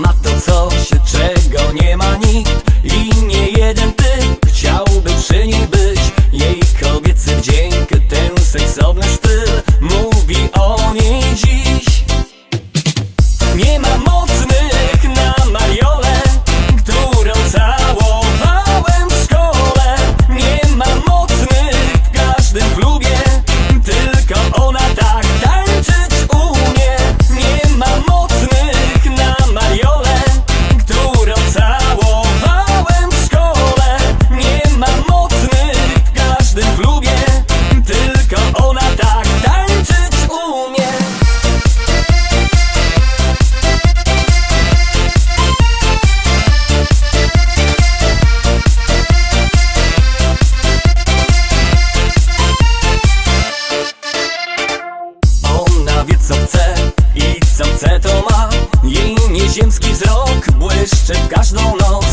na to, co się czego nie ma co chce i co chce to ma. Jej nieziemski wzrok błyszczy w każdą noc.